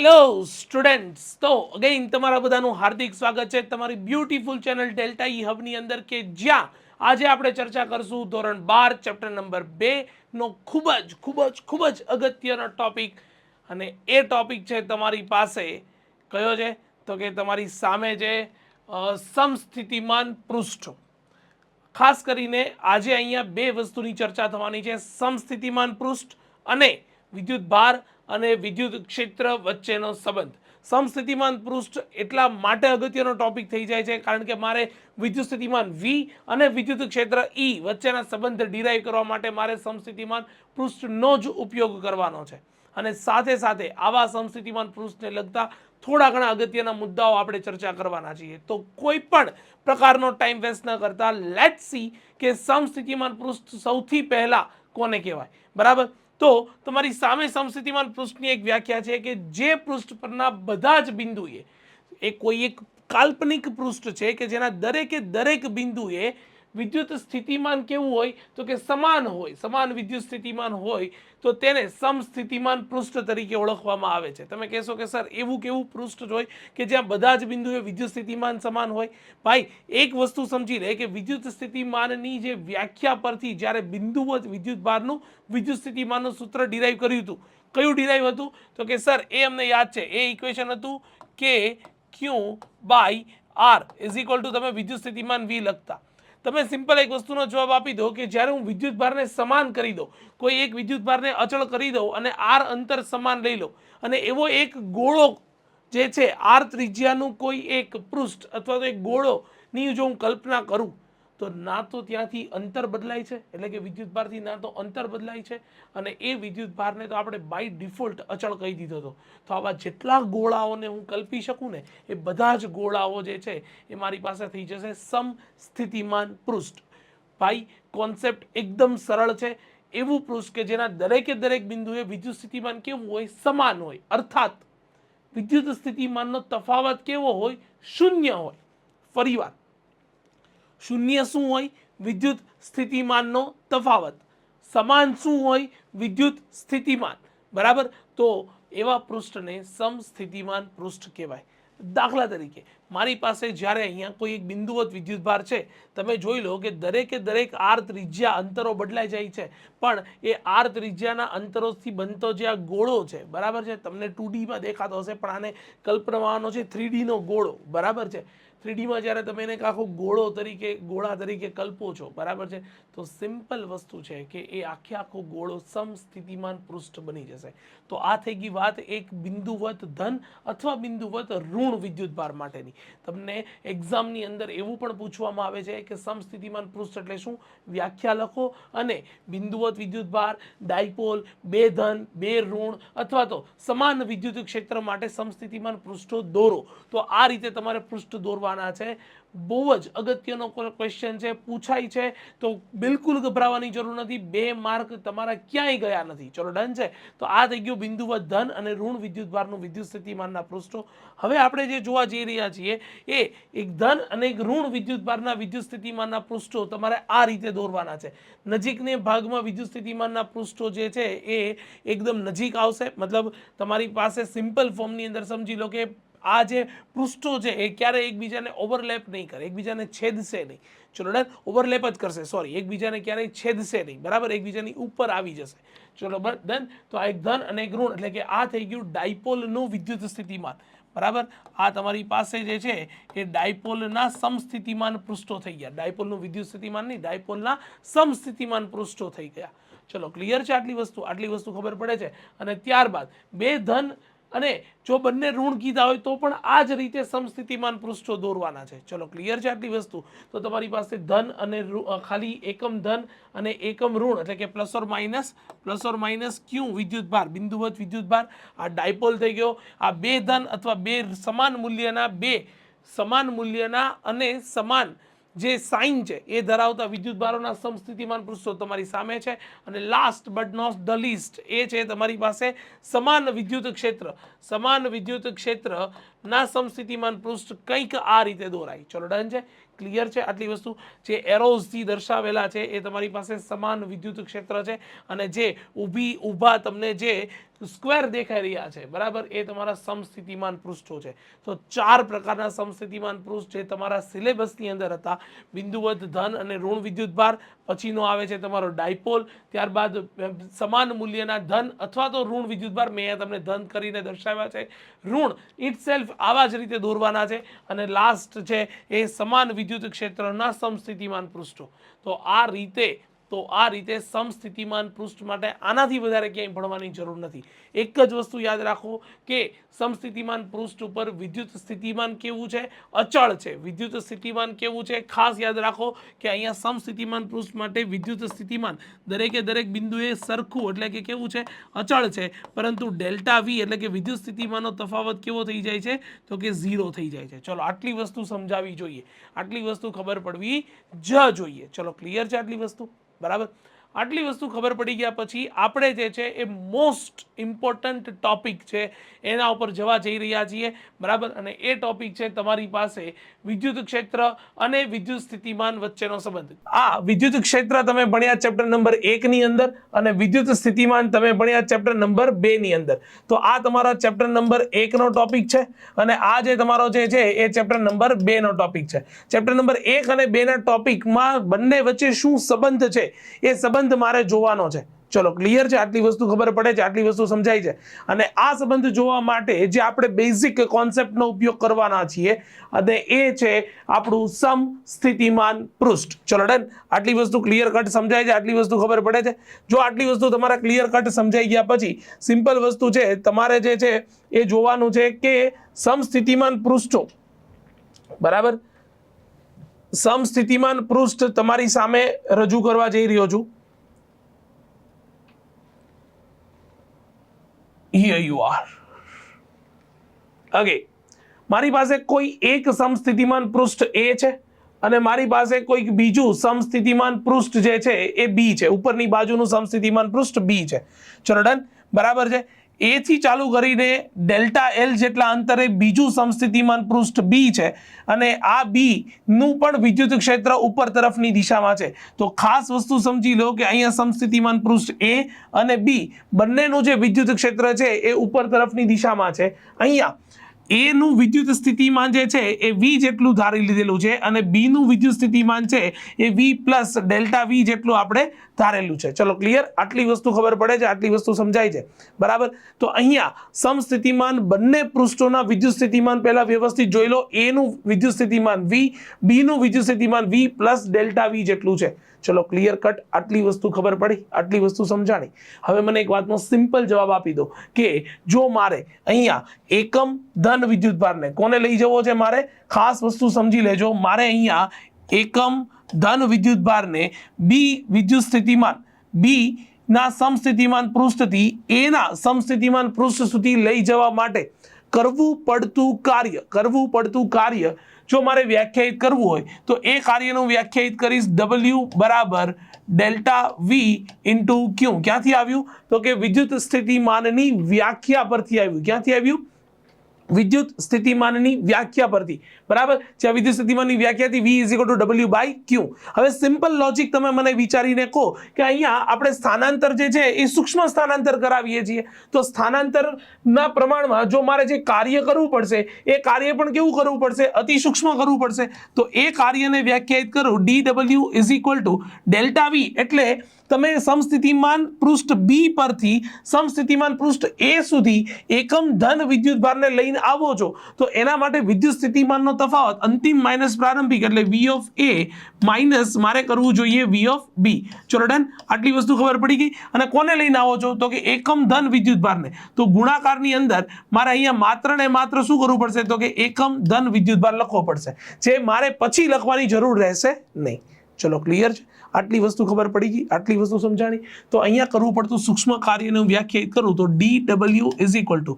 Hello students તો again તમારા બધાનું હાર્દિક સ્વાગત છે. તમારી બ્યુટીફુલ ચેનલ ડેલ્ટા ઈ હબની અંદર કે જ્યાં આજે આપણે ચર્ચા કરશું ધોરણ બાર ચેપ્ટર નંબર બે નો ખૂબ જ ખૂબ જ ખૂબ જ અગત્યનો ટોપિક અને એ ટોપિક છે તમારી પાસે કયો છે? તો કે તમારી સામે છે સમસ્થિતિમાન પૃષ્ઠ. ખાસ કરીને આજે અહીંયા બે વસ્તુની ચર્ચા થવાની છે, સમસ્થિતિમાન પૃષ્ઠ અને વિદ્યુત ભાર. અને વિદ્યુત ક્ષેત્ર વચ્ચેનો સંબંધ. સમસ્થિતિમાન પૃષ્ઠ એટલા માટે અગત્યનો ટોપિક થઈ જાય છે, કારણ કે મારે વિદ્યુત સ્થિતિમાન વી અને વિદ્યુત ક્ષેત્ર ઈ વચ્ચેના સંબંધ ડિરાઈવ કરવા માટે મારે સમસ્થિતિમાન પૃષ્ઠનો જ ઉપયોગ કરવાનો છે. અને સાથે સાથે આવા સમસ્થિતિમાન પૃષ્ઠને લગતા થોડા ઘણા અગત્યના મુદ્દાઓ આપણે ચર્ચા કરવાના છીએ. તો કોઈ પણ પ્રકારનો ટાઈમ વેસ્ટ ન કરતા લેટ સી કે સમસ્થિતિમાન પૃષ્ઠ સૌથી પહેલાં કોને કહેવાય? બરાબર? તો તમારી સામે સમસ્થિતિમાન પૃષ્ઠની એક વ્યાખ્યા છે કે જે પૃષ્ઠ પરના બધા જ બિંદુએ, એ કોઈ એક કાલ્પનિક પૃષ્ઠ છે કે જેના દરેકે દરેક બિંદુએ વિદ્યુત સ્થિતિમાન કેવું હોય તો કે સમાન હોય, સમાન વિદ્યુત સ્થિતિમાન હોય તો તેને સમસ્થિતિમાન પૃષ્ઠ તરીકે ઓળખવામાં આવે છે. તમે કહેશો કે સર, એવું કેવું પૃષ્ઠ હોય કે જ્યાં બધા જ બિંદુએ વિદ્યુત સ્થિતિમાન સમાન હોય? ભાઈ, એક વસ્તુ સમજી લે કે વિદ્યુત સ્થિતિમાનની જે વ્યાખ્યા પરથી જ્યારે બિંદુવત વિદ્યુત ભારનું વિદ્યુત સ્થિતિમાનનું સૂત્ર ડિરાઈવ કર્યું હતું. કયું ડિરાઈવ હતું? તો કે સર, એ અમને યાદ છે. એ ઇક્વેશન હતું કે Q by R is equal to તમે વિદ્યુત સ્થિતિમાન વી લખતા. તમે સિમ્પલ એક વસ્તુનો જવાબ આપી દો કે જ્યારે હું વિદ્યુત ભારને સમાન કરી દઉં, કોઈ એક વિદ્યુત ભારને અચળ કરી દઉં અને આર અંતર સમાન લઈ લો અને એવો એક ગોળો જે છે આર ત્રિજ્યાનું કોઈ એક પૃષ્ઠ અથવા તો એક ગોળોની જો હું કલ્પના કરું તો ના તો ત્યાંથી અંતર બદલાય છે, એટલે કે વિદ્યુત ભારથી ના તો અંતર બદલાય છે, અને એ વિદ્યુત ભારને તો આપણે બાય ડિફોલ્ટ અચળ કહી દીધો હતો. તો આવા જેટલા ગોળાઓને હું કલ્પી શકું ને, એ બધા જ ગોળાઓ જે છે, એ મારી પાસે થઈ જશે સમ સ્થિતિમાન પૃષ્ઠ. ભાઈ કોન્સેપ્ટ એકદમ સરળ છે, એવું પૃષ્ઠ કે જેના દરેકે દરેક બિંદુએ વિદ્યુત સ્થિતિમાન કેવું હોય? સમાન હોય. અર્થાત વિદ્યુત સ્થિતિમાનનો તફાવત કેવો હોય? શૂન્ય હોય. ફરીવાર શૂન્ય શું હોય? વિદ્યુત સ્થિતિમાનનો તફાવત. સમાન શું હોય? વિદ્યુત સ્થિતિમાન. બરાબર? તો એવા પૃષ્ઠને સમસ્થિતિમાન પૃષ્ઠ કહેવાય. દાખલા તરીકે, મારી પાસે જ્યારે અહીંયા કોઈ એક બિંદુવત વિદ્યુતભાર છે, તમે જોઈ લો કે દરેકે દરેક આર ત્રિજ્યા અંતરો બદલાઈ જાય છે. પણ એ આર ત્રિજ્યાના અંતરોથી બનતો જે આ ગોળો છે, બરાબર છે? તમને ટુ ડીમાં દેખાતો હશે, પણ આને કલ્પનાવાનો છે, થ્રી ડીનો ગોળો. બરાબર છે? થ્રી ડીમાં જ્યારે તમે એને આખો ગોળો તરીકે, ગોળા તરીકે કલ્પો છો, બરાબર છે? તો સિમ્પલ વસ્તુ છે કે એ આખે આખો ગોળો સમસ્થિતિમાન પૃષ્ઠ બની જશે. તો આ થઈ ગઈ વાત એક બિંદુવત ધન અથવા બિંદુવત ઋણ વિદ્યુતભાર માટેની. તમને એક્ઝામની અંદર એવું પણ પૂછવામાં આવે છે કે સમસ્થિતિમાન પૃષ્ઠ એટલે શું? વ્યાખ્યા લખો અને બિંદુવત વિદ્યુતભાર ડાયપોલ, બે ધન, બે ઋણ અથવા તો સમાન વિદ્યુત ક્ષેત્ર માટે સમસ્થિતિમાન પૃષ્ઠો દોરો. તો આ રીતે તમારે પૃષ્ઠ દોરવાના છે. બહુ જ અગત્યનો ક્વેશ્ચન છે, પૂછાય છે. તો બિલકુલ ગભરાવાની જરૂર નથી. બે માર્ક તમારા ક્યાંય ગયા નથી. ચલો ડન છે. તો આ થઈ ગયું બિંદુવત ધન અને ઋણ વિદ્યુતભારનું વિદ્યુત સ્થિતિમાનના પૃષ્ઠો. હવે આપણે જે જોવા જઈ રહ્યા છીએ, એ એક ધન અને એક ઋણ વિદ્યુતભારના વિદ્યુત સ્થિતિમાનના પૃષ્ઠો તમારે આ રીતે દોરવાના છે. નજીકને ભાગમાં વિદ્યુત સ્થિતિમાનના પૃષ્ઠો જે છે, એ એકદમ નજીક આવશે. મતલબ તમારી પાસે સિમ્પલ ફોર્મની અંદર સમજી લો કે આ જે પૃષ્ઠો છે, એ ક્યારે એકબીજાને ઓવરલેપ નહીં કરે, એકબીજાને છેદશે નહીં. ચલો ડન ઓવરલેપ જ કરશે સોરી એકબીજાને ક્યારેય છેદશે નહીં, બરાબર? એકબીજાની ઉપર આવી જશે. ચલો ડન, તો આ એક ધન અને એક ઋણ, એટલે કે આ થઈ ગયું ડાયપોલનું વિદ્યુત સ્થિતિમાન, બરાબર? આ તમારી પાસે જે છે, એ ડાયપોલના સમસ્થિતિમાન પૃષ્ઠો થઈ ગયા. ડાયપોલનું વિદ્યુત સ્થિતિમાન નહીં, ડાયપોલના સમસ્થિતિમાન પૃષ્ઠો થઈ ગયા. ચલો ક્લિયર છે આટલી વસ્તુ? આટલી વસ્તુ ખબર પડે છે. અને ત્યારબાદ બે ધન અને જો બંને ઋણ કીધા હોય તો પણ આ જ રીતે સમસ્થિતિમાન પૃષ્ઠો દોરવાના છે. ચલો ક્લિયર છે આટલી વસ્તુ? તો તમારી પાસે ધન અને ખાલી એકમ ધન અને એકમ ઋણ એટલે કે plus or minus plus or minus Q વિદ્યુતભાર બિંદુવત વિદ્યુતભાર આ ડાયપોલ થઈ ગયો. આ બે ધન અથવા બે સમાન મૂલ્યના, બે સમાન મૂલ્યના અને સમાન જે સાઇન છે, એ ધરાવતા વિદ્યુત ભારોના સમસ્થિતિમાન પૃષ્ઠો તમારી સામે છે. અને last but not the least એ છે તમારી પાસે સમાન વિદ્યુત ક્ષેત્ર. સમાન વિદ્યુત ક્ષેત્રના સમસ્થિતિમાન પૃષ્ઠ કંઈક આ રીતે દોરાય. ચલો ડન છે? ક્લિયર છે. આટલી વસ્તુ જે એરોઝથી દર્શાવેલા છે એ તમારી પાસે સમાન વિદ્યુત ક્ષેત્ર છે અને જે ઊભી, ઊભા તમને જે સ્ક્વેર દેખાઈ રહ્યા છે, બરાબર? એ તમારા સમસ્થિતિમાન પૃષ્ઠો છે. તો ચાર પ્રકારના સમસ્થિતિમાન પૃષ્ઠ જે તમારા સિલેબસની અંદર હતા. બિંદુવત ધન અને ઋણ વિદ્યુત ભાર, પછીનો આવે છે તમારો ડાયપોલ, ત્યારબાદ સમાન મૂલ્યના ધન અથવા તો ઋણ વિદ્યુત ભાર. મેં તમને ધન કરીને દર્શાવ્યા છે. ઋણ ઇટ સેલ્ફ આવા જ રીતે દોરવાના છે અને લાસ્ટ છે એ સમાન વિદ્યુત ક્ષેત્રના સમસ્થિતિમાન પૃષ્ઠો. તો આ રીતે તો આ રીતે સમસ્થિતિમાન પૃષ્ઠ માટે આનાથી વધારે ક્યાંય ભણવાની જરૂર નથી. એક જ વસ્તુ યાદ રાખો કે સમસ્થિતિમાન પૃષ્ઠ ઉપર વિદ્યુત સ્થિતિમાન કેવું છે? અચળ છે. વિદ્યુત સ્થિતિમાન કેવું છે? ખાસ યાદ રાખો કે અહીંયા સમસ્થિતિમાન પૃષ્ઠ માટે વિદ્યુત સ્થિતિમાન દરેકે દરેક બિંદુએ સરખું એટલે કે કેવું છે? અચળ છે. પરંતુ ડેલ્ટા વી એટલે કે વિદ્યુત સ્થિતિમાનનો તફાવત કેવો થઈ જાય છે? તો કે ઝીરો થઈ જાય છે. ચલો આટલી વસ્તુ સમજાવવી જોઈએ. આટલી વસ્તુ ખબર પડવી જ જોઈએ. ચલો ક્લિયર છે આટલી વસ્તુ? બરાબર? આટલી વસ્તુ ખબર પડી ગયા પછી આપણે જે છે એ મોસ્ટ ઇમ્પોર્ટન્ટ ટોપિક છે એના ઉપર જવા જઈ રહ્યા છીએ. બરાબર? અને એ ટોપિક છે તમારી પાસે વિદ્યુત ક્ષેત્ર અને વિદ્યુત સ્થિતિમાન વચ્ચેનો સંબંધ. આ વિદ્યુત ક્ષેત્ર તમે ભણ્યા ચેપ્ટર નંબર એકની અંદર અને વિદ્યુત સ્થિતિમાન તમે ભણ્યા ચેપ્ટર નંબર બે ની અંદર. તો આ તમારા ચેપ્ટર નંબર એકનો ટોપિક છે અને આ જે તમારો જે છે એ ચેપ્ટર નંબર બેનો ટોપિક છે. ચેપ્ટર નંબર એક અને બેના ટોપિકમાં બંને વચ્ચે શું સંબંધ છે? એ સંબંધ મારે જોવાનો છે. ચલો ક્લિયર છે? આટલી વસ્તુ ખબર પડે છે, આટલી વસ્તુ સમજાય છે. અને આ સંબંધ જોવા માટે જે આપણે બેઝિક કોન્સેપ્ટનો ઉપયોગ કરવાના છીએ, અને એ છે આપણું સમસ્થિતિમાન પૃષ્ઠ. ચલો ડન આટલી વસ્તુ ક્લિયર કટ સમજાય છે, આટલી વસ્તુ ખબર પડે છે. જો આટલી વસ્તુ તમારા ક્લિયર કટ સમજાઈ ગયા પછી સિમ્પલ વસ્તુ છે, તમારે જે છે એ જોવાનું છે કે સમસ્થિતિમાન પૃષ્ઠો. બરાબર? સમસ્થિતિમાન પૃષ્ઠ તમારી સામે રજૂ કરવા જઈ રહ્યો છું. Here યુ આર ઓકે મારી પાસે કોઈ એક સમસ્થિતિમાન પૃષ્ઠ એ છે અને મારી પાસે કોઈક બીજું સમસ્થિતિમાન પૃષ્ઠ જે છે એ બી છે. ઉપરની બાજુનું સમસ્થિતિમાન પૃષ્ઠ બી છે. ચલો ડન બરાબર છે? એ થી ચાલુ કરીને ડેલ્ટા એલ જેટલા અંતરે બીજું સમસ્થિતિમાન પૃષ્ઠ બી છે અને આ બી નું પણ વિદ્યુત ક્ષેત્ર ઉપર તરફની દિશામાં છે. તો ખાસ વસ્તુ સમજી લો કે અહીંયા સમસ્થિતિમાન પૃષ્ઠ એ અને બી બંનેનું જે વિદ્યુત ક્ષેત્ર છે એ ઉપર તરફની દિશામાં છે. અહીંયા એનું વિદ્યુત સ્થિતિમાન જે છે એ વી જેટલું ધારી લીધેલું છે અને બીનું વિદ્યુત સ્થિતિમાન છે એ વી પ્લસ ડેલ્ટા વી જેટલું આપણે ધારેલું છે. ચલો ક્લિયર આટલી વસ્તુ ખબર પડે છે, આટલી વસ્તુ સમજાય છે. બરાબર? તો અહીંયા સમસ્થિતિમાન બંને પૃષ્ઠોના વિદ્યુત સ્થિતિમાન પહેલાં વ્યવસ્થિત જોઈ લો. એનું વિદ્યુત સ્થિતિમાન વી બીનું વિદ્યુત સ્થિતિમાન વી પ્લસ ડેલ્ટા વી જેટલું છે. ચલો ક્લિયર કટ આટલી વસ્તુ ખબર પડી, આટલી વસ્તુ સમજાણી. હવે મને એક વાતનો સિમ્પલ જવાબ આપી દો કે જો મારે અહીંયા એકમ ધન વિદ્યુત ભારને કોને લઈ જવો છે મારે? ખાસ વસ્તુ સમજી લેજો, મારે અહીંયા એકમ ધન વિદ્યુત ભારને બી વિદ્યુત સ્થિતિમાન બી ના સમસ્થિતિમાન પૃષ્ઠથી એના સમસ્થિતિમાન પૃષ્ઠ સુધી લઈ જવા માટે કરવું પડતું કાર્ય, કરવું પડતું કાર્ય જો મારે વ્યાખ્યાયિત કરવું હોય, તો એ કાર્યનું વ્યાખ્યાયિત કરીશ ડબલ્યુ બરાબર ડેલ્ટા વી ઇન્ટુ ક્યુ ક્યાંથી આવ્યું? તો કે વિદ્યુત સ્થિતિમાનની વ્યાખ્યા પરથી આવ્યું. ક્યાંથી આવ્યું? વિદ્યુત સ્થિતિમાનની વ્યાખ્યા પરથી. બરાબર? જ્યાં વિદ્યુત સ્થિતિમાનની વ્યાખ્યાથી V is to W by Q હવે સિમ્પલ લોજિક તમે મને વિચારીને કહો કે અહીંયા આપણે સ્થાનાંતર જે છે એ સૂક્ષ્મ સ્થાનાંતર કરાવીએ છીએ. તો સ્થાનાંતરના પ્રમાણમાં જો મારે જે કાર્ય કરવું પડશે, એ કાર્ય પણ કેવું કરવું પડશે? અતિ સૂક્ષ્મ કરવું પડશે. તો એ કાર્યને વ્યાખ્યાયિત કરું. D W is equal to delta V એટલે તમે સમસ્થિતિમાન પૃષ્ઠ બી પરથી સમસ્થિતિમાન પૃષ્ઠ એ સુધી એકમ ધન વિદ્યુત ભારને લઈને આવો છો, તો એના માટે વિદ્યુત સ્થિતિમાનનો તફાવત અંતિમ માઇનસ પ્રારંભિક એટલે વી ઓફ એ માઇનસ મારે કરવું જોઈએ વી ઓફ બી ચલો ડન, આટલી વસ્તુ ખબર પડી ગઈ. અને કોને લઈને આવો છો? તો કે એકમ ધન વિદ્યુત ભારને તો ગુણાકારની અંદર મારે અહીંયા માત્ર ને માત્ર શું કરવું પડશે? તો કે એકમ ધન વિદ્યુત ભાર લખવો પડશે. જે મારે પછી લખવાની જરૂર રહેશે નહીં. ચલો ક્લિયર છે? આટલી વસ્તુ ખબર પડી ગઈ. આટલી વસ્તુ સમજાણી. તો અહીંયા કરવું પડતું સૂક્ષ્મ કાર્યને હું વ્યાખ્યાયિત કરું. તો D W is equal to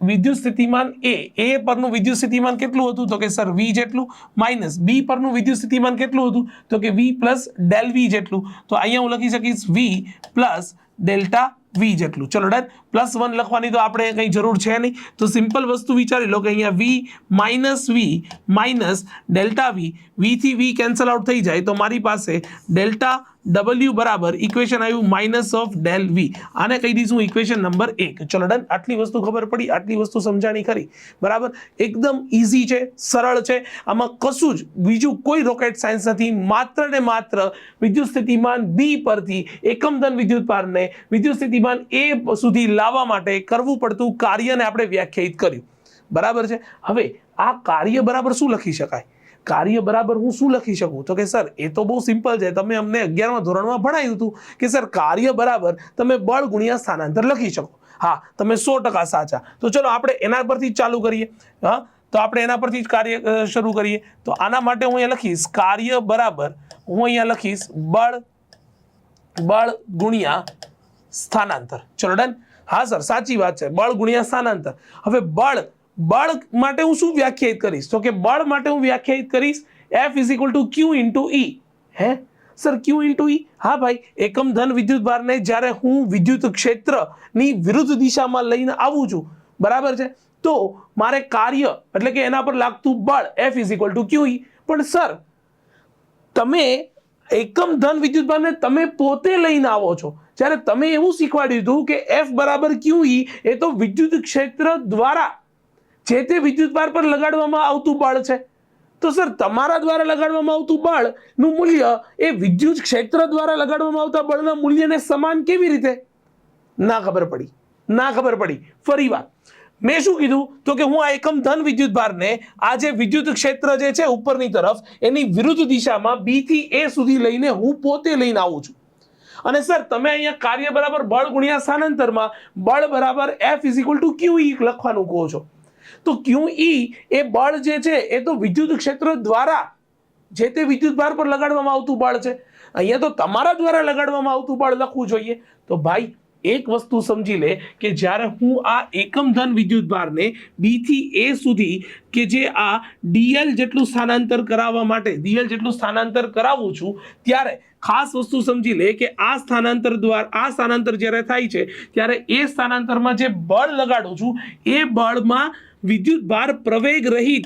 વિદ્યુત સ્થિતિમાન એ એ પરનું વિદ્યુત સ્થિતિમાન કેટલું હતું? તો કે સર વી જેટલું માઇનસ બી પરનું વિદ્યુત સ્થિતિમાન કેટલું હતું? તો કે વી પ્લસ ડેલ વી જેટલું. તો અહીંયા હું લખી શકીશ વી પ્લસ ડેલ્ટા વી જેટલું. ચલો ડન પ્લસ વન લખવાની તો આપણે કંઈ જરૂર છે નહીં. તો સિમ્પલ વસ્તુ વિચારી લો કે અહીંયા V minus V minus delta V વીથી V cancel out થઈ જાય. તો મારી પાસે ડેલ્ટા ડબલ્યુ બરાબર ઇક્વેશન આવ્યું માઇનસ ઓફ ડેલ વી આને કહી દઈશું ઇક્વેશન નંબર એક. ચલો ડન આટલી વસ્તુ ખબર પડી, આટલી વસ્તુ સમજાણી ખરી. બરાબર? એકદમ ઇઝી છે, સરળ છે. આમાં કશું જ બીજું કોઈ રોકેટ સાયન્સ નથી. માત્ર ને માત્ર વિદ્યુત સ્થિતિમાન બી પરથી એકમ ધન વિદ્યુત પારને વિદ્યુત સ્થિતિમાન એ સુધી લાવવા માટે કરવું પડતું કાર્યને આપણે વ્યાખ્યાયિત કર્યું. બરાબર છે? હવે આ કાર્ય બરાબર શું લખી શકાય? કાર્ય બરાબર હું શું લખી શકું? તો કે, સર, એ તો બહુ સિમ્પલ છે. તમે અમને અગિયારમા ધોરણમાં ભણાવ્યું હતું કે, સર, કાર્ય બરાબર તમે બળ ગુણ્યા સ્થાનાંતર લખી શકો. હા, તમે સો ટકા સાચા. તો ચલો, આપણે એના પરથી ચાલુ કરીએ. હા, તો આપણે એના પરથી જ કાર્ય શરૂ કરીએ. તો આના માટે હું અહીંયા લખીશ, કાર્ય બરાબર હું અહીંયા લખીશ બળ બળ ગુણ્યા સ્થાનાંતર. ચલો, ડન? હા, સર, સાચી વાત છે. બળ ગુણ્યા સ્થાનાંતર. હવે બળ બળ માટે હું શું વ્યાખ્યાયિત કરીશ? તો કે બળ માટે હું વ્યાખ્યાયિત કરીશ F is equal to Q into E હે? સર ક્યુ ઇન્ટુ ઈ હા ભાઈ, એકમ ધન વિદ્યુત ભારને જ્યારે હું વિદ્યુત ક્ષેત્રની વિરુદ્ધ દિશામાં લઈને આવું છું, બરાબર છે? તો મારે કાર્ય એટલે કે એના પર લાગતું બળ F is equal to Q E પણ સર તમે એકમ ધન વિદ્યુત ભારને તમે પોતે લઈને આવો છો. જ્યારે તમે એવું શીખવાડ્યું હતું કે એફ બરાબર ક્યુ ઈ એ તો વિદ્યુત ક્ષેત્ર દ્વારા જે તે વિદ્યુત ભાર પર લગાડવામાં આવતું બળ છે. તો સર, તમારા દ્વારા લગાડવામાં આવતું બળનું મૂલ્ય એ વિદ્યુત ક્ષેત્ર દ્વારા લગાડવામાં આવતા બળના મૂલ્યને સમાન કેવી રીતે? ના ખબર પડી. ના ખબર પડી. ફરી વાર. મેં શું કીધું? તો કે હું આ એકમ ધન વિદ્યુત ભારને આ જે વિદ્યુત ક્ષેત્ર જે છે ઉપરની તરફ એની વિરુદ્ધ દિશામાં બી થી એ સુધી લઈને હું પોતે લઈને આવું છું. અને સર, તમે અહીંયા કાર્ય બરાબર બળ ગુણ્યા સ્થાનાંતરમાં બળ બરાબર F is equal to Q લખવાનું કહો છો. તો ક્યુ ઈ એ બળ જે છે, એ તો વિદ્યુત ક્ષેત્ર દ્વારા જે તે વિદ્યુત ભાર પર લગાડવામાં આવતું બળ છે. અહીંયા તો તમારા દ્વારા લગાડવામાં આવતું બળ લખવું જોઈએ. તો ભાઈ, એક વસ્તુ સમજી લે કે જ્યારે હું આ એકમ ધન વિદ્યુત ભારને બી થી એ સુધી કે જે આ ડીએલ જેટલું સ્થાનાંતર કરાવવા માટે ડીએલ જેટલું સ્થાનાંતર કરાવું છું, ત્યારે ખાસ વસ્તુ સમજી લે કે આ સ્થાનાંતર દ્વારા, આ સ્થાનાંતર જ્યારે થાય છે, ત્યારે એ સ્થાનાંતરમાં જે બળ લગાડું છું, એ બળમાં વિદ્યુત ભાર પ્રવેગ રહિત.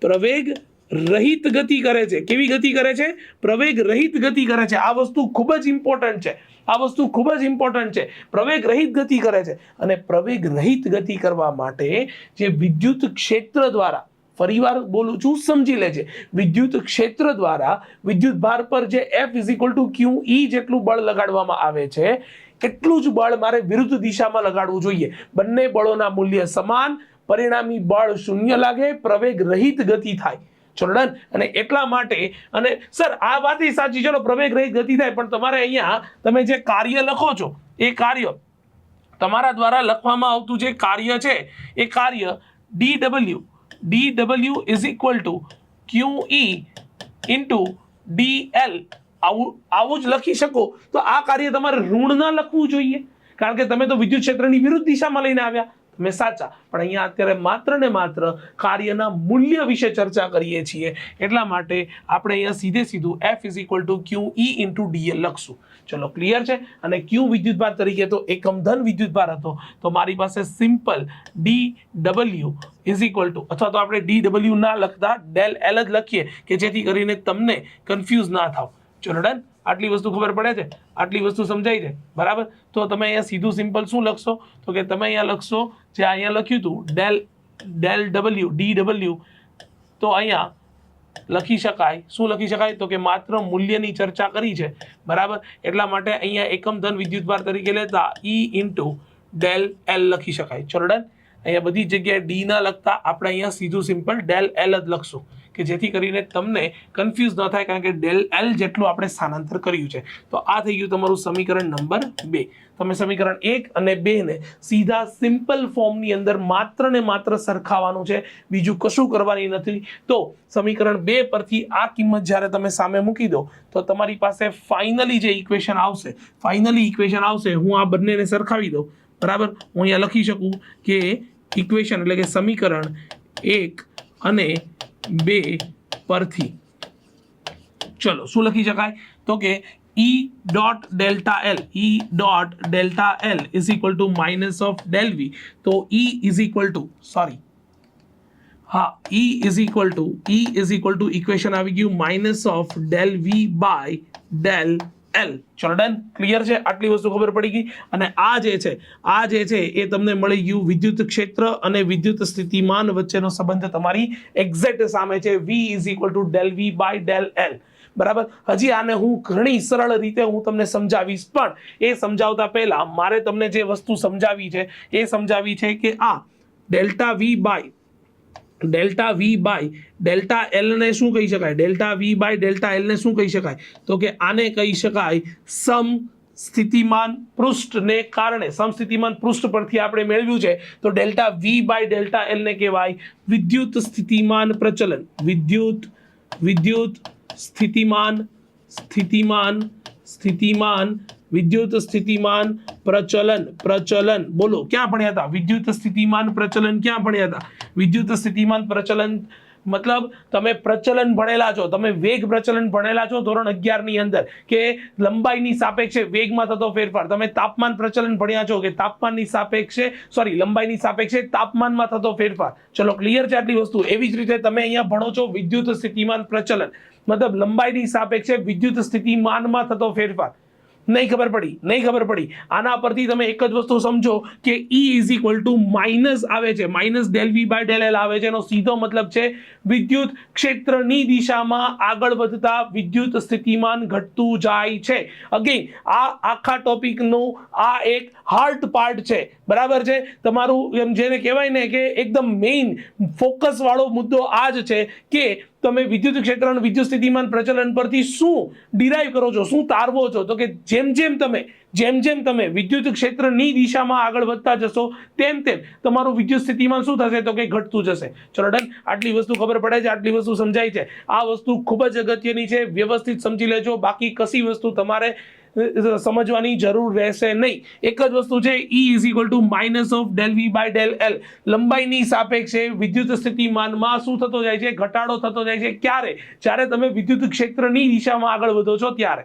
પ્રવેગ રહિત ગતિ કરે છે. કેવી ગતિ કરે છે? પ્રવેગ રહિત ગતિ કરે છે. આ વસ્તુ ખૂબ જ ઇમ્પોર્ટન્ટ છે. આ વસ્તુ ખૂબ જ ઇમ્પોર્ટન્ટ છે. પ્રવેગ રહિત ગતિ કરે છે. અને પ્રવેગ રહિત ગતિ કરવા માટે જે વિદ્યુત ક્ષેત્ર દ્વારા ફરીવાર બોલું છું, સમજી લેજે. વિદ્યુત ક્ષેત્ર દ્વારા વિદ્યુત ભાર પર જે F is equal to Q E જેટલું બળ લગાડવામાં આવે છે એટલું જ બળ મારે વિરુદ્ધ દિશામાં લગાડવું જોઈએ. બંને બળોના મૂલ્ય સમાન, પરિણામી બળ શૂન્ય લાગે, પ્રવેગ રહિત ગતિ થાય. ચલો અને એટલા માટે, અને સર, આ વાત સાચી. ચલો, પ્રવેગ રહિત ગતિ થાય, પણ તમારે અહીંયા તમે જે કાર્ય લખો છો, એ કાર્ય તમારા દ્વારા લખવામાં આવતું જે કાર્ય છે, એ કાર્ય D W D W is equal to Q E into D L આવું આવું જ લખી શકો. તો આ કાર્ય તમારે ઋણ ના લખવું જોઈએ. કારણ કે તમે તો વિદ્યુત ક્ષેત્રની વિરુદ્ધ દિશામાં લઈને આવ્યા. તમે સાચા. પણ અહીંયા અત્યારે માત્ર ને માત્ર કાર્યના મૂલ્ય વિશે ચર્ચા કરીએ છીએ. એટલા માટે આપણે અહીંયા સીધે સીધું F is equal to Q E into DL લખશું. ચલો ક્લિયર છે? અને ક્યુ વિદ્યુતભાર તરીકે તો એકમ ધન વિદ્યુતભાર હતો. તો મારી પાસે simple D W is equal to અથવા તો આપણે ડી ડબલ્યુ ના લખતા ડેલ એલ જ લખીએ કે જેથી કરીને તમને કન્ફ્યુઝ ના થાવ. ચલો ડન આટલી વસ્તુ ખબર પડે છે, આટલી વસ્તુ સમજાય છે, બરાબર? તો તમે અહીંયા સીધું સિમ્પલ શું લખશો? તો કે તમે અહીંયા લખશો, જે અહીંયા લખ્યું હતું, del del W, D W, તો અહીંયા લખી શકાય. શું લખી શકાય? તો કે માત્ર મૂલ્યની ચર્ચા કરી છે, બરાબર? એટલા માટે અહીંયા એકમ ધન વિદ્યુતભાર તરીકે લેતા ઈ ઇન્ટુ ડેલ એલ લખી શકાય. ચલો ડન અહીંયા બધી જગ્યાએ ડી ના લખતા આપણે અહીંયા સીધું સિમ્પલ ડેલ એલ જ લખશું. કે જેથી કરીને તમને કન્ફ્યુઝ ન થાય કારણ કે ડેલ એલ જેટલું આપણે સ્થાનાંતર કર્યું છે. તો આ થઈ ગયું તમારું સમીકરણ નંબર બે. તમે સમીકરણ એક અને બે ને સીધા સિમ્પલ ફોર્મની અંદર માત્ર ને માત્ર સરખાવાનું છે. બીજું કશું કરવાની નથી. તો સમીકરણ બે પરથી આ કિંમત જ્યારે તમે સામે મૂકી દો, તો તમારી પાસે ફાઇનલી જે ઇક્વેશન આવશે ફાઇનલી ઇક્વેશન આવશે, હું આ બંનેને સરખાવી દઉં. બરાબર? હું અહીંયા લખી શકું કે ઇક્વેશન એટલે કે સમીકરણ એક અને બે પરથી. ચલો, શું લખી શકાય? તો કે E dot delta L E dot delta L is equal to minus of del V તો E is equal to sorry હા E is equal to E is equal to equation આવી ગયું minus of del V by del L ચલો clear છે? આટલી વસ્તુ ખબર પડી ગઈ. અને આ જે છે, આ જે છે, એ તમને મળી ગયું વિદ્યુત ક્ષેત્ર અને વિદ્યુત સ્થિતિમાન વચ્ચેનો સંબંધ તમારી એક્ઝેક્ટ સામે છે. V is equal to del V by del L બરાબર? હજી આને હું ઘણી સરળ રીતે હું તમને સમજાવીશ, પણ એ સમજાવતા પહેલા મારે તમને જે વસ્તુ સમજાવી છે, એ સમજાવી છે કે આ delta V by delta V by delta એલને શું કહી શકાય? ડેલ્ટા વી બાય ડેલ્ટા એલને શું કહી શકાય? તો કે આને કહી શકાય સમ સ્થિતિમાન પૃષ્ઠને કારણે સમસ્થિતિમાન પૃષ્ઠ પરથી આપણે મેળવ્યું છે, તો ડેલ્ટા વી બાય ડેલ્ટા એલને કહેવાય વિદ્યુત સ્થિતિમાન પ્રચલન. વિદ્યુત વિદ્યુત સ્થિતિમાન સ્થિતિમાન સ્થિતિમાન વિદ્યુત સ્થિતિમાન પ્રચલન પ્રચલન. બોલો, ક્યાં ભણ્યા હતા? વિદ્યુત સ્થિતિમાન, પ્રચલન ક્યાં ભણ્યા હતા? વિદ્યુત સ્થિતિમાન, પ્રચલન મતલબ તમે પ્રચલન ભણેલા છો. તમે વેગ પ્રચલન ભણેલા છો ધોરણ અગિયારની અંદર કે લંબાઈની સાપેક્ષે વેગમાં થતો ફેરફાર. તમે તાપમાન પ્રચલન ભણ્યા છો કે તાપમાનની સાપેક્ષે સોરી લંબાઈની સાપેક્ષે તાપમાનમાં થતો ફેરફાર. ચલો ક્લિયર છે આટલી વસ્તુ? એવી જ રીતે તમે અહીંયા ભણો છો વિદ્યુત સ્થિતિમાન પ્રચલન. મતલબ લંબાઈની સાપેક્ષે વિદ્યુત સ્થિતિમાનમાં થતો ફેરફાર. નહીં ખબર પડી, નહીં ખબર પડી. આના પરથી તમે એક જ વસ્તુ સમજો કે E is equal to minus આવે છે. Minus del V by del L આવે છે. એનો સીધો મતલબ છે વિદ્યુત ક્ષેત્રની દિશામાં આગળ વધતા વિદ્યુત સ્થિતિમાન ઘટતું જાય છે. અગેન આ આખા ટોપિકનું આ એક હાર્ટ પાર્ટ છે. બરાબર છે? તમારું એમ જેને કહેવાય ને કે એકદમ મેઇન ફોકસવાળો મુદ્દો આ જ છે કે તમે વિદ્યુત ક્ષેત્ર વિદ્યુત સ્થિતિમાન પ્રચલન પરથી શું ડિરાઈવ કરો છો? શું તારવો છો? તો કે જેમ જેમ તમે, જેમ જેમ તમે વિદ્યુત ક્ષેત્રની દિશામાં આગળ વધતા જશો, તેમ તેમ તમારું વિદ્યુત સ્થિતિમાન શું થશે? તો કે ઘટતું જશે. ચલો ડન. આટલી વસ્તુ ખબર પડે છે, આટલી વસ્તુ સમજાય છે. આ વસ્તુ ખૂબ જ અગત્યની છે. વ્યવસ્થિત સમજી લેજો. બાકી કશી વસ્તુ તમારે સમજવાની જરૂર રહેશે નહીં. એક જ વસ્તુ છે E is equal to minus of del V by del L લંબાઈની સાપેક્ષે વિદ્યુત સ્થિતિમાનમાં શું થતો જાય છે? ઘટાડો થતો જાય છે. ક્યારે? જ્યારે તમે વિદ્યુત ક્ષેત્રની દિશામાં આગળ વધો છો, ત્યારે.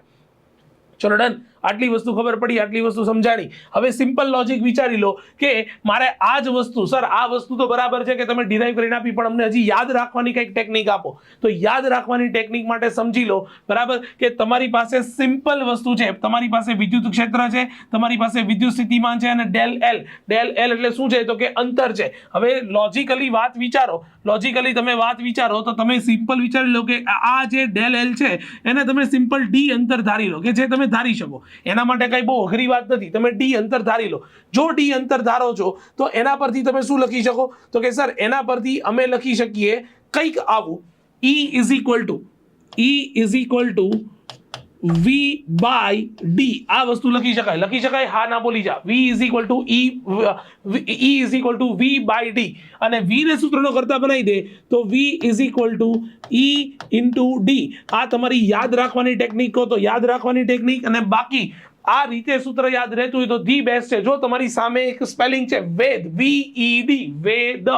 ચલો ડન આટલી વસ્તુ ખબર પડી, આટલી વસ્તુ સમજાણી. હવે સિમ્પલ લોજિક વિચારી લો કે મારે આ જ વસ્તુ, સર, આ વસ્તુ તો બરાબર છે કે તમે ડિરાઈવ કરીને આપી પણ અમને હજી યાદ રાખવાની કંઈક ટેકનિક આપો. તો યાદ રાખવાની ટેકનિક માટે સમજી લો, બરાબર, કે તમારી પાસે સિમ્પલ વસ્તુ છે. તમારી પાસે વિદ્યુત ક્ષેત્ર છે, તમારી પાસે વિદ્યુત સ્થિતિમાન છે અને ડેલ એલ ડેલ એલ એટલે શું છે? તો કે અંતર છે. હવે લોજિકલી વાત વિચારો. લોજિકલી તમે વાત વિચારો, તો તમે સિમ્પલ વિચારી લો કે આ જે ડેલ એલ છે, એને તમે સિમ્પલ ડી અંતર ધારી લો, કે જે તમે ધારી શકો. એના માટે કઈ બહુ અઘરી વાત નથી. તમે ડી અંતર ધારી લો. જો ડી અંતર ધારો છો, તો એના પરથી તમે શું લખી શકો? તો કે સર, એના પરથી અમે લખી શકીએ કંઈક આવું. E is equal to E is equal to V by D આ વસ્તુ લખી શકાય. લખી શકાય? હા, ના, બોલી જા. V is equal to E E is equal to V by D અને વી ને સૂત્રનો કરતા બનાવી દે, તો V is equal to E into D આ તમારી યાદ રાખવાની ટેકનિક કહો તો યાદ રાખવાની ટેકનિક અને બાકી આ રીતે સૂત્ર યાદ રહેતું હોય તો ધી બેસ્ટ છે. જો તમારી સામે એક સ્પેલિંગ છે, વેદ વી ઈ ડી વેદ.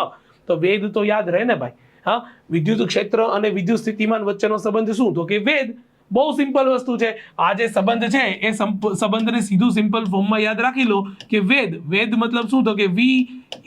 તો વેદ તો યાદ રહે ને ભાઈ? હા? વિદ્યુત ક્ષેત્ર અને વિદ્યુત સ્થિતિમાન વચ્ચેનો સંબંધ શું? તો કે વેદ. બહુ સિમ્પલ વસ્તુ છે. આ જે સંબંધ છે, એ સંબંધને સીધું સિમ્પલ ફોર્મમાં યાદ રાખી લો કે વેદ વેદ મતલબ શું? તો કે વી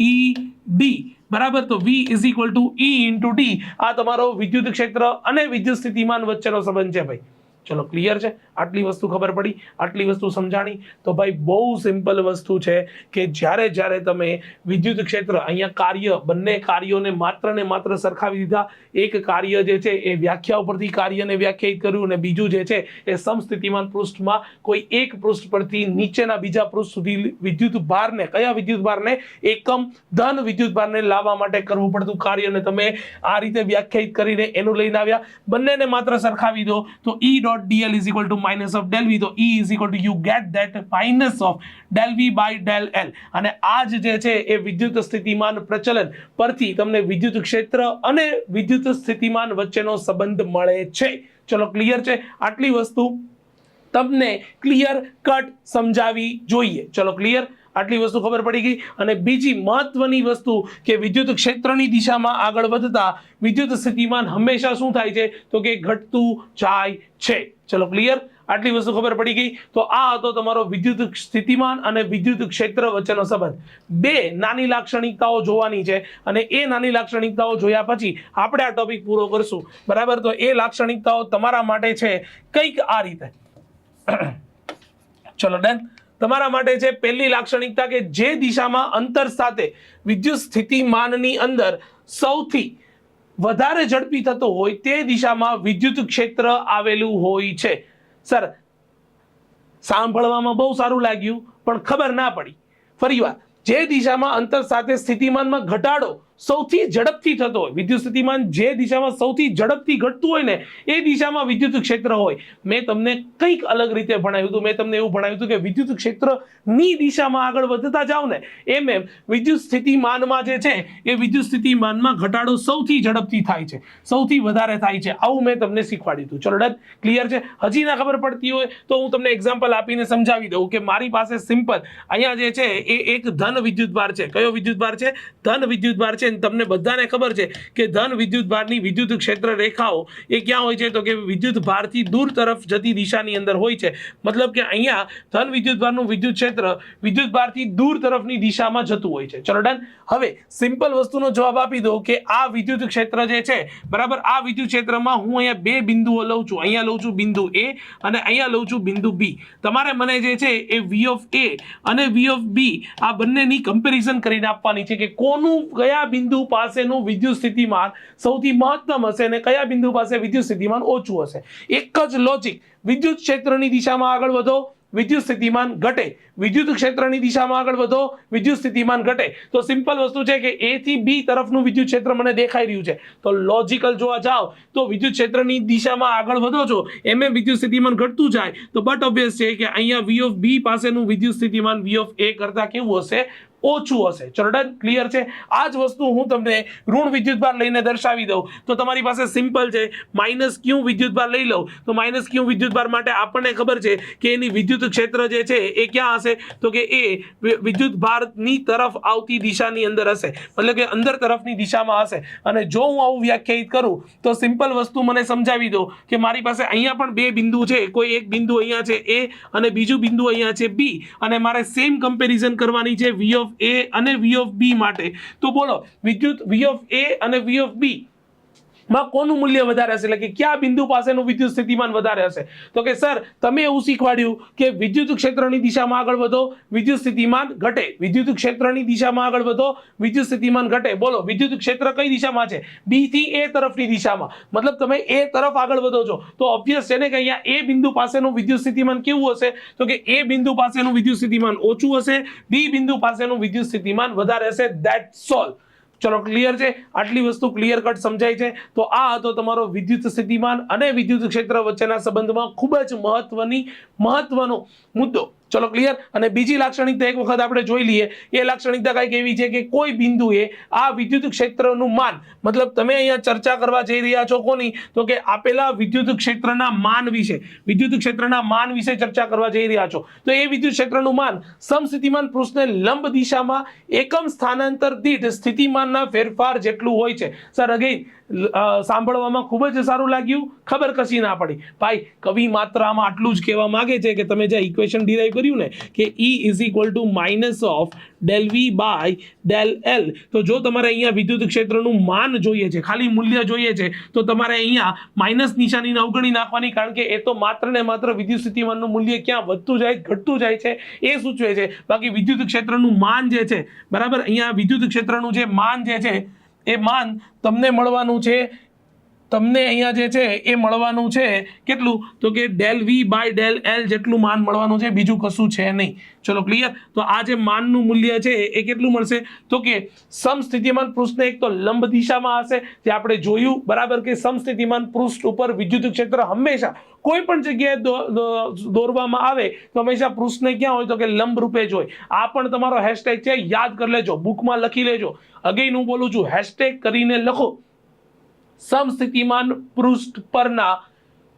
ઈ ડી બરાબર? તો V is equal to E into D આ તમારો વિદ્યુત ક્ષેત્ર અને વિદ્યુત સ્થિતિમાન વચ્ચેનો સંબંધ છે ભાઈ. ચલો ક્લિયર છે? આટલી વસ્તુ ખબર પડી, આટલી વસ્તુ સમજાણી. તો ભાઈ, બહુ સિમ્પલ વસ્તુ છે કે જ્યારે જ્યારે તમે વિદ્યુત ક્ષેત્ર, અહીંયા કાર્ય, બંને કાર્યોને માત્ર ને માત્ર સરખાવી દીધા, એક કાર્ય જે છે એ વ્યાખ્યા ઉપરથી કાર્યને વ્યાખ્યાયિત કર્યું અને બીજું જે છે એ સમસ્થિતિમાન પૃષ્ઠમાં કોઈ એક પૃષ્ઠ પરથી નીચેના બીજા પૃષ્ઠ સુધી વિદ્યુત ભારને, કયા વિદ્યુત ભારને? એકમ ધન વિદ્યુત ભારને લાવવા માટે કરવું પડતું કાર્યને તમે આ રીતે વ્યાખ્યાયિત કરીને એનું લઈને આવ્યા. બંનેને માત્ર સરખાવી દો. તો E dot dl is equal to minus of del v, તો e is equal to you get that minus of del v by del l. અને આ જ જે છે, એ વિદ્યુત સ્થિતિમાન પ્રચલન પરથી તમને વિદ્યુત ક્ષેત્ર અને વિદ્યુત સ્થિતિમાન વચ્ચેનો સંબંધ મળે છે. ચલો ક્લિયર છે? આટલી વસ્તુ તમને ક્લિયર કટ સમજાવી જોઈએ. ચલો ક્લિયર આટલી વસ્તુ ખબર પડી ગઈ. અને બીજી મહત્વની વસ્તુ કે વિદ્યુત ક્ષેત્રની દિશામાં આગળ વધતા વિદ્યુત સ્થિતિમાન હંમેશા શું થાય છે? તો કે ઘટતું જાય છે. ચલો ક્લિયર આટલી વસ્તુ ખબર પડી ગઈ. તો આ હતો તમારો વિદ્યુત સ્થિતિમાન અને વિદ્યુત ક્ષેત્ર વચ્ચેનો સંબંધ. બે નાની લાક્ષણિકતાઓ જોવાની છે અને એ નાની લાક્ષણિકતાઓ જોયા પછી આપણે આ ટોપિક પૂરો કરશું. બરાબર? તો એ લાક્ષણિકતાઓ તમારા માટે છે કંઈક આ રીતે. ચલો ડન તમારા માટે છે પહેલી લાક્ષણિકતા કે જે દિશામાં અંતર સાથે વિદ્યુત સ્થિતિમાનની અંદર સૌથી વધારે ઝડપી થતો હોય તે દિશામાં વિદ્યુત ક્ષેત્ર આવેલું હોય છે. સર, સાંભળવામાં બહુ સારું લાગ્યું, પણ ખબર ના પડી. ફરીવાર જે દિશામાં અંતર સાથે સ્થિતિમાનમાં ઘટાડો સૌથી ઝડપથી થતો હોય. વિદ્યુત સ્થિતિમાન જે દિશામાં સૌથી ઝડપથી ઘટતું હોય ને, એ દિશામાં વિદ્યુત ક્ષેત્ર હોય. મેં તમને કંઈક અલગ રીતે ભણાવ્યું હતું. મેં તમને એવું ભણાવ્યું હતું કે વિદ્યુત ક્ષેત્રની દિશામાં આગળ વધતા જાઓ ને, એમ એમ વિદ્યુત સ્થિતિમાનમાં જે છે, એ વિદ્યુત સ્થિતિમાનમાં ઘટાડો સૌથી ઝડપથી થાય છે. સૌથી વધારે થાય છે. આવું મેં તમને શીખવાડ્યું હતું. ચલો, ડન? ક્લિયર છે? હજી ના ખબર પડતી હોય તો હું તમને એક્ઝામ્પલ આપીને સમજાવી દઉં કે મારી પાસે સિમ્પલ અહીંયા જે છે, એ એક ધન વિદ્યુત ભાર છે. કયો વિદ્યુત ભાર છે? ધન વિદ્યુત ભાર છે. તમને બધાને ખબર છે કે ધન વિદ્યુત ભારની વિદ્યુત ક્ષેત્ર રેખાઓ એ ક્યાં હોય છે? તો કે વિદ્યુત ભારથી દૂર તરફ જતી દિશાની અંદર હોય છે. મતલબ કે અહીંયા ધન વિદ્યુત ભારનું વિદ્યુત ક્ષેત્ર વિદ્યુત ભારથી દૂર તરફની દિશામાં જતું હોય છે. ચલો ડન. હવે સિમ્પલ વસ્તુનો જવાબ આપી દો કે આ વિદ્યુત ક્ષેત્ર જે છે, બરાબર? આ વિદ્યુત ક્ષેત્રમાં હું અહીંયા બે બિંદુઓ લઉં છું. અહીંયા લઉં છું બિંદુ એ અને અહીંયા લઉં છું બિંદુ બી તમારે મને જે છે એ વી ઓફ એ અને વી ઓફ બી આ બંનેની કમ્પેરિઝન કરીને આપવાની છે કે કોનું કયા બિંદુ પાસેનું વિદ્યુત સ્થિતિમાન સૌથી મહત્તમ હશે અને કયા બિંદુ પાસે વિદ્યુત સ્થિતિમાન ઓછું હશે? એક જ લોજિક વિદ્યુત ક્ષેત્રની દિશામાં આગળ વધો, વિદ્યુત સ્થિતિમાન ઘટે. વિદ્યુત ક્ષેત્રની દિશામાં આગળ વધો, વિદ્યુત સ્થિતિમાન ઘટે. તો સિમ્પલ વસ્તુ છે કે એ થી બી તરફનું વિદ્યુત ક્ષેત્ર મને દેખાઈ રહ્યું છે. તો લોજિકલ જોવા જાઓ, તો વિદ્યુત ક્ષેત્રની દિશામાં આગળ વધો છો, એમ વિદ્યુત સ્થિતિમાન ઘટતું જાય. તો બટ ઓબ્વિયસ છે કે અહીંયા વી ઓફ બી પાસેનું વિદ્યુત સ્થિતિમાન વી ઓફ એ કરતા કેવું હશે? ઓછું હશે. ચલો ડન ક્લિયર છે? આ જ વસ્તુ હું તમને ઋણ વિદ્યુતભાર લઈને દર્શાવી દઉં. તો તમારી પાસે સિમ્પલ છે. માઇનસ ક્યુ વિદ્યુતભાર લઈ લઉં. તો માઇનસ ક્યુ વિદ્યુતભાર માટે આપણને ખબર છે કે એની વિદ્યુત ક્ષેત્ર જે છે એ ક્યાં હશે? તો કે એ વિદ્યુતભારની તરફ આવતી દિશાની અંદર હશે. મતલબ કે અંદર તરફની દિશામાં હશે. અને જો હું આવું વ્યાખ્યાયિત કરું, તો સિમ્પલ વસ્તુ મને સમજાવી દો કે મારી પાસે અહીંયા પણ બે બિંદુ છે. કોઈ એક બિંદુ અહીંયા છે એ અને બીજું બિંદુ અહીંયા છે બી. અને મારે સેમ કમ્પેરિઝન કરવાની છે વી ઓફ એ અને વી ઓફ બી માટે. તો બોલો, વિદ્યુત વી ઓફ એ અને વી ઓફ બી માં કોનું મૂલ્ય વધારે હશે? એટલે કે કયા બિંદુ પાસેનું વિદ્યુત સ્થિતિમાન વધારે હશે? તો કે સર, તમે એવું શીખવાડ્યું કે વિદ્યુત ક્ષેત્રની દિશામાં આગળ વધો, વિદ્યુત સ્થિતિમાન ઘટે. વિદ્યુત ક્ષેત્રની દિશામાં આગળ વધો, વિદ્યુત સ્થિતિમાન ઘટે. બોલો, વિદ્યુત ક્ષેત્ર કઈ દિશામાં છે? બી થી એ તરફની દિશામાં. મતલબ તમે એ તરફ આગળ વધો છો. તો ઓબ્વિયસ છે ને કે અહીંયા એ બિંદુ પાસેનું વિદ્યુત સ્થિતિમાન કેવું હશે? તો કે એ બિંદુ પાસેનું વિદ્યુત સ્થિતિમાન ઓછું હશે. બી બિંદુ પાસેનું વિદ્યુત સ્થિતિમાન વધારે હશે. ધેટ સોલ્વ ચલો ક્લિયર છે? આટલી વસ્તુ ક્લિયર કટ સમજાય છે. તો આ હતો તમારો વિદ્યુત સ્થિતિમાન અને વિદ્યુત ક્ષેત્ર વચ્ચેના સંબંધમાં ખૂબ જ મહત્વની, મહત્વનો મુદ્દો. ચલો ક્લિયર અને બીજી લાક્ષણિકતા એક વખત આપણે જોઈ લઈએ. એ લાક્ષણિકતા કંઈક એવી છે કે કોઈ બિંદુએ આ વિદ્યુત ક્ષેત્રનું માન, મતલબ તમે અહીંયા ચર્ચા કરવા જઈ રહ્યા છો કોની, તો કે આપેલા વિદ્યુત ક્ષેત્રના માન વિશે, વિદ્યુત ક્ષેત્રના માન વિશે ચર્ચા કરવા જઈ રહ્યા છો. તો એ વિદ્યુત ક્ષેત્રનું માન સમસ્થિતિમાન પૃષ્ઠને લંબ દિશામાં એકમ સ્થાનાંતર દીઠ સ્થિતિમાનના ફેરફાર જેટલું હોય છે. સર અગેન સાંભળવામાં ખૂબ જ સારું લાગ્યું. ખબર કશી ના પડી. ભાઈ, કવિ માત્ર આમાં આટલું જ કહેવા માંગે છે કે તમે જે ઇક્વેશન ડિરાઈવ કર્યું ને, કે E is equal to minus of del V by del L તો જો તમારે અહીંયા વિદ્યુત ક્ષેત્રનું માન જોઈએ છે, ખાલી મૂલ્ય જોઈએ છે, તો તમારે અહીંયા માઇનસ નિશાનીને અવગણી નાખવાની, કારણ કે એ તો માત્ર ને માત્ર વિદ્યુત સ્થિતિમાનનું મૂલ્ય ક્યાં વધતું જાય, ઘટતું જાય છે, એ સૂચવે છે. બાકી વિદ્યુત ક્ષેત્રનું માન જે છે, બરાબર? અહીંયા વિદ્યુત ક્ષેત્રનું જે માન જે છે એ માન તમને મળવાનું છે. તમને અહીંયા જે છે એ મળવાનું છે. કેટલું? તો કે del V by del L જેટલું માન મળવાનું છે, બીજું કશું છે નહીં. ચલો ક્લિયર તો આ જે માનનું મૂલ્ય છે એ કેટલું મળશે? તો કે સમસ્થિતિમાન પૃષ્ઠને એક તો લંબ દિશામાં હશે, જે આપણે જોયું, બરાબર કે સમસ્થિતિમાન પૃષ્ઠ ઉપર વિદ્યુત ક્ષેત્ર હંમેશા કોઈ પણ જગ્યાએ દોરવામાં આવે, તો હંમેશા પૃષ્ઠને ક્યાં હોય? તો કે લંબ રૂપે જ હોય. આ પણ તમારો હેશટેગ છે, યાદ કરી લેજો બુકમાં લખી લેજો. અગેન હું બોલું છું હેશટેગ કરીને લખો. સમસ્થિતિમાન પૃષ્ઠ પરના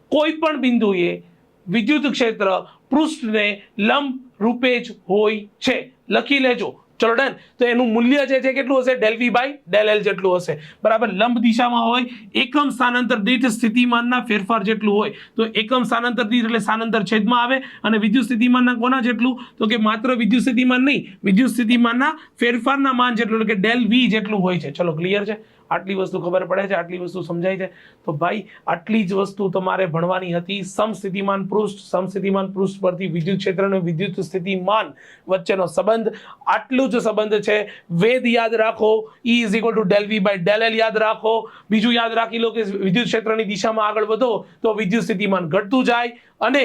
કોઈ પણ બિંદુએ વિદ્યુત ક્ષેત્ર પૃષ્ઠને લંબ રૂપે જ હોય છે. લખી લેજો. ચલો ડન. તો એનું મૂલ્ય જે છે કેટલું હશે? Del V by del L જેટલું હશે. બરાબર? લંબ દિશામાં હોય, એકમ સ્થાનાંતર દીઠ સ્થિતિમાનના ફેરફાર જેટલું હોય. તો એકમ સ્થાનાંતર દીઠ એટલે સ્થાનાંતર છેદમાં આવે અને વિદ્યુત સ્થિતિમાનના કોના જેટલું? તો કે માત્ર વિદ્યુત સ્થિતિમાન નહીં, વિદ્યુત સ્થિતિમાનના ફેરફારના માન જેટલું, એટલે કે ડેલ વી જેટલું હોય છે. ચલો, ક્લિયર છે? આટલી વસ્તુ ખબર પડે છે, આટલી વસ્તુ સમજાય છે. તો ભાઈ, આટલી જ વસ્તુ તમારે ભણવાની હતી. સમસ્થિતિમાન પૃષ્ઠ સમસ્થિતિમાન પૃષ્ઠ પરથી વિદ્યુત ક્ષેત્ર અને વિદ્યુત સ્થિતિમાન વચ્ચેનો સંબંધ. આટલું જ સંબંધ છે. વેદ યાદ રાખો. E is equal to del V by del L યાદ રાખો. બીજું યાદ રાખી લો કે વિદ્યુત ક્ષેત્રની દિશામાં આગળ વધો, તો વિદ્યુત સ્થિતિમાન ઘટતું જાય. અને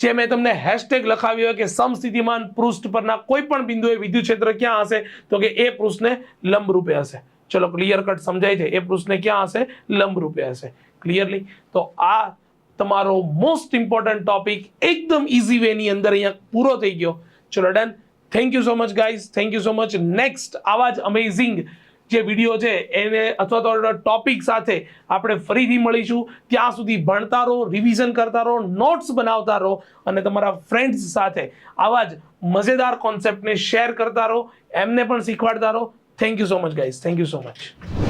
જે મેં તમને હેશટેગ લખાવ્યો કે સમસ્થિતિમાન પૃષ્ઠ પરના કોઈ પણ બિંદુએ વિદ્યુત ક્ષેત્ર ક્યાં હશે? તો કે એ પૃષ્ઠને લંબરૂપે હશે. ચલો ક્લિયર કટ સમજાય છે. એ પૃષ્ઠને ક્યાં હશે? લંબરૂપે હશે. ક્લિયરલી તો આ તમારો મોસ્ટ ઇમ્પોર્ટન્ટ ટોપિક એકદમ ઇઝી વેની અંદર અહીંયા પૂરો થઈ ગયો. ચલો done thank you so much guys thank you so much next આવા જ અમેઝિંગ જે વીડિયો છે, એને અથવા તો ટોપિક સાથે આપણે ફરીથી મળીશું. ત્યાં સુધી ભણતા રહો રિવિઝન કરતા રહો નોટ્સ બનાવતા રહો અને તમારા ફ્રેન્ડ્સ સાથે આવા જ મજેદાર કોન્સેપ્ટને શેર કરતા રહો. એમને પણ શીખવાડતા રહો. Thank you so much, guys. Thank you so much.